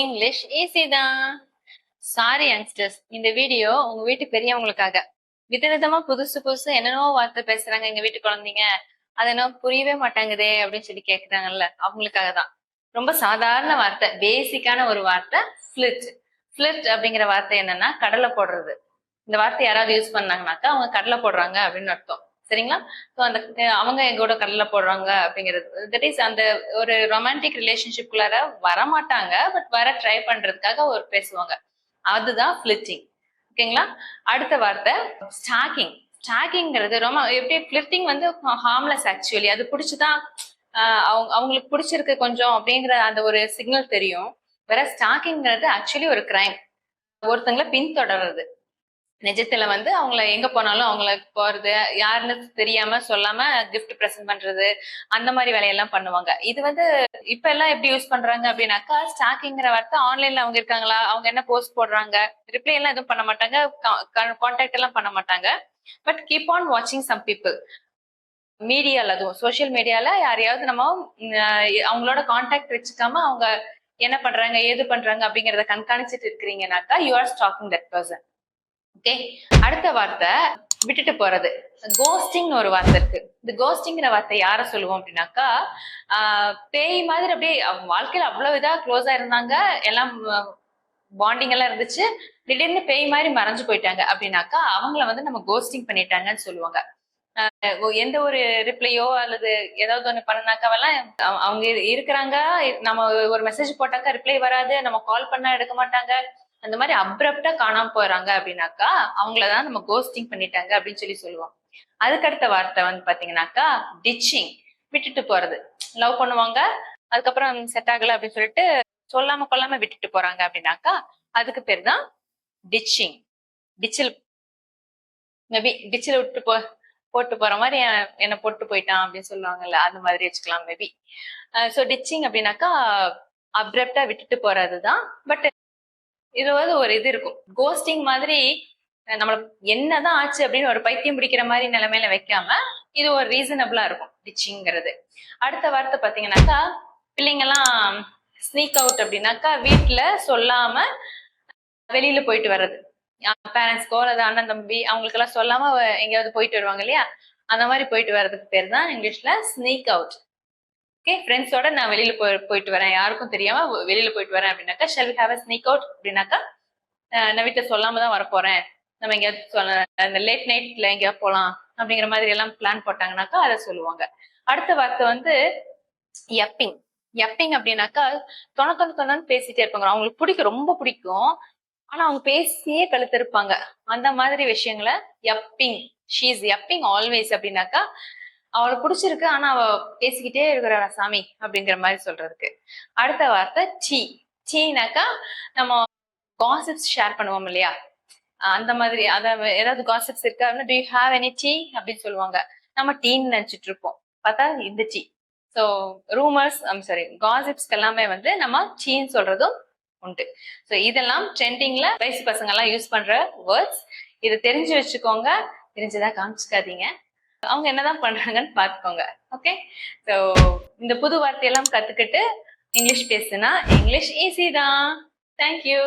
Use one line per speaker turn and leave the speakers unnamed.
English easy தான். Sorry youngsters இந்த video உங்க வீட்டு பெரியவங்களுக்காக. விதவிதமா புதுசு புதுசு என்னென்னவோ வார்த்தை பேசுறாங்க எங்க வீட்டு குழந்தைங்க. அது என்ன புரியவே மாட்டாங்குதே அப்படின்னு சொல்லி கேக்குறாங்கல்ல அவங்களுக்காக தான். ரொம்ப சாதாரண வார்த்தை பேசிக்கான ஒரு வார்த்தை ஃபிளிட் ஃபிளிட் அப்படிங்கிற வார்த்தை என்னன்னா கடலை போடுறது. இந்த வார்த்தை யாராவது யூஸ் பண்ணாங்கனாக்கா அவங்க கடலை போடுறாங்க அப்படின்னு அர்த்தம். சரிங்களா? ஸோ அந்த அவங்க எங்கூட கடலில் போடுறாங்க அப்படிங்கிறது. தட் இஸ் அந்த ஒரு ரொமான்டிக் ரிலேஷன்ஷிப்குள்ளார வரமாட்டாங்க பட் வர ட்ரை பண்றதுக்காக ஒரு பேசுவாங்க. அதுதான் ஃபிளிட்டிங் ஓகேங்களா? அடுத்த வார்த்தை ஸ்டாக்கிங் ஸ்டாக்கிங்கிறது ரொம்ப எப்படி ஃபிளிட்டிங் வந்து ஹார்ம்லெஸ் ஆக்சுவலி அது பிடிச்சிதான் அவங்க அவங்களுக்கு பிடிச்சிருக்கு கொஞ்சம் அப்படிங்கிற அந்த ஒரு சிக்னல் தெரியும். வேற ஸ்டாக்கிங்கிறது ஆக்சுவலி ஒரு கிரைம் ஒருத்தங்களை பின்தொடர்றது. நிஜத்துல வந்து அவங்கள எங்க போனாலும் அவங்கள போறது யாருன்னு தெரியாம சொல்லாம கிஃப்ட் ப்ரெசென்ட் பண்றது அந்த மாதிரி வேலையெல்லாம் பண்ணுவாங்க. இது வந்து இப்ப எல்லாம் எப்படி யூஸ் பண்றாங்க அப்படின்னாக்கா ஸ்டாக்கிங்கிற வார்த்தை ஆன்லைன்ல அவங்க இருக்காங்களா? அவங்க என்ன போஸ்ட் போடுறாங்க? ரிப்ளை எல்லாம் எதுவும் பண்ண மாட்டாங்க. கான்டாக்ட் எல்லாம் பண்ண மாட்டாங்க. பட் கீப் ஆன் வாட்சிங் சம் பீப்புள் மீடியால அதுவும் சோஷியல் மீடியால யாரையாவது நம்ம அவங்களோட கான்டாக்ட் வச்சுக்காம அவங்க என்ன பண்றாங்க ஏது பண்றாங்க அப்படிங்கறத கண்காணிச்சிட்டு இருக்கிறீங்கனாக்கா you are stalking that person okay அடுத்த வார்த்தை விட்டுட்டு போறது. கோஸ்டிங்னு ஒரு வார்த்தை இருக்கு. இந்த கோஸ்டிங்கிற வார்த்தை யார சொல்லுவோம் அப்படின்னாக்கா பேய் மாதிரி அப்படியே அவங்க வாழ்க்கையில அவ்வளவு இதா க்ளோஸா இருந்தாங்க. எல்லாம் பாண்டிங் எல்லாம் இருந்துச்சு. திடீர்னு பேய் மாதிரி மறைஞ்சு போயிட்டாங்க அப்படின்னாக்கா அவங்கள வந்து நம்ம கோஸ்டிங் பண்ணிட்டாங்கன்னு சொல்லுவாங்க. எந்த ஒரு ரிப்ளையோ அல்லது ஏதாவது ஒண்ணு பண்ணனாக்காவெல்லாம் அவங்க இருக்கிறாங்க. நம்ம ஒரு மெசேஜ் போட்டாக்கா ரிப்ளை வராது. நம்ம கால் பண்ணா எடுக்க மாட்டாங்க. அந்த மாதிரி அப்ரப்டா காணாம போறாங்க அப்படின்னாக்கா அவங்களதான் நம்ம கோஸ்டிங் பண்ணிட்டாங்க அப்படின்னு சொல்லி சொல்லுவோம். அதுக்கு அடுத்த வார்த்தை வந்து பாத்தீங்கன்னாக்கா டிச்சிங் விட்டுட்டு போறது. லவ் பண்ணுவாங்க அதுக்கப்புறம் செட் ஆகல அப்படின்னு சொல்லிட்டு சொல்லாம கொல்லாம விட்டுட்டு போறாங்க அப்படின்னாக்கா அதுக்கு பேர் தான் டிச்சிங் டிச்சில் மேபி டிச்சில் விட்டு போ போட்டு போற மாதிரி என்ன என்னை போட்டு போயிட்டான் அப்படின்னு சொல்லுவாங்கல்ல அந்த மாதிரி வச்சுக்கலாம் மேபி ஸோ டிச்சிங் அப்படின்னாக்கா அப்ரப்டா விட்டுட்டு போறதுதான் பட் இது வந்து ஒரு இது இருக்கும். கோஸ்டிங் மாதிரி நம்மளுக்கு நம்மள என்னதான் ஆச்சு அப்படின்னு ஒரு பைத்தியம் பிடிக்கிற மாதிரி நிலைமையில வைக்காம இது ஒரு ரீசனபிளா இருக்கும் டிச்சிங்கிறது அடுத்த வார்த்தை பாத்தீங்கன்னாக்கா பிள்ளைங்கெல்லாம் ஸ்னீக் அவுட் அப்படின்னாக்கா வீட்டுல சொல்லாம வெளியில போயிட்டு வர்றது. பேரண்ட்ஸ்க்கோ அல்லது அண்ணன் தம்பி அவங்களுக்கு எல்லாம் சொல்லாம எங்கேயாவது போயிட்டு வருவாங்க இல்லையா? அந்த மாதிரி போயிட்டு வர்றதுக்கு பேர் தான் இங்கிலீஷ்ல ஸ்னீக் அவுட் ஓகே ஃப்ரெண்ட்ஸோட நான் வெளியில போய் போயிட்டு வரேன். யாருக்கும் தெரியாம வெளியில போயிட்டு வரேன் அப்படின்னாக்கா shall have a sneak out அப்படின்னாக்கா நான் வீட்டில் சொல்லாம தான் வரப்போறேன். நம்ம எங்கேயாவது சொல்ல அந்த லேட் நைட்ல எங்கேயாவது போகலாம் அப்படிங்கிற மாதிரி எல்லாம் பிளான் போட்டாங்கன்னாக்கா அதை சொல்லுவாங்க. அடுத்த வார்த்தை வந்து யப்பிங் யப்பிங் அப்படின்னாக்கா தொண தொண தொணன்னு பேசிட்டே இருப்பாங்க. அவங்களுக்கு பிடிக்கும் ரொம்ப பிடிக்கும். ஆனா அவங்க பேசியே கழுத்திருப்பாங்க அந்த மாதிரி விஷயங்களை யப்பிங் ஷீஸ் யப்பிங் ஆல்வேஸ் அப்படின்னாக்கா அவளுக்கு பிடிச்சிருக்கு ஆனா அவ பேசிக்கிட்டே இருக்கிற சாமி அப்படிங்கிற மாதிரி சொல்றதுக்கு. அடுத்த வார்த்தை டீ டீனாக்கா நம்ம காசிப்ஸ் ஷேர் பண்ணுவோம் இல்லையா? அந்த மாதிரி அத ஏதாவது காசிப்ஸ் இருக்கா அப்படின்னா do you have any tea அப்படின்னு சொல்லுவாங்க. நம்ம டீன்னு நினைச்சிட்டு இருப்போம். பார்த்தா இந்த tea so rumours I'm sorry காசிப்ஸ்க்கு எல்லாமே வந்து நம்ம டீன்னு சொல்றதும் உண்டு. ஸோ இதெல்லாம் ட்ரெண்டிங்ல வயசு பசங்க எல்லாம் யூஸ் பண்ற வேர்ட்ஸ் இதை தெரிஞ்சு வச்சுக்கோங்க. தெரிஞ்சதா காமிச்சுக்காதீங்க அவங்க என்னதான் பண்றாங்கன்னு பார்த்துக்கோங்க ஓகே ஸோ இந்த புது வார்த்தையெல்லாம் கத்துக்கிட்டு இங்கிலீஷ் பேசுனா இங்கிலீஷ் ஈஸி தான். தேங்க்யூ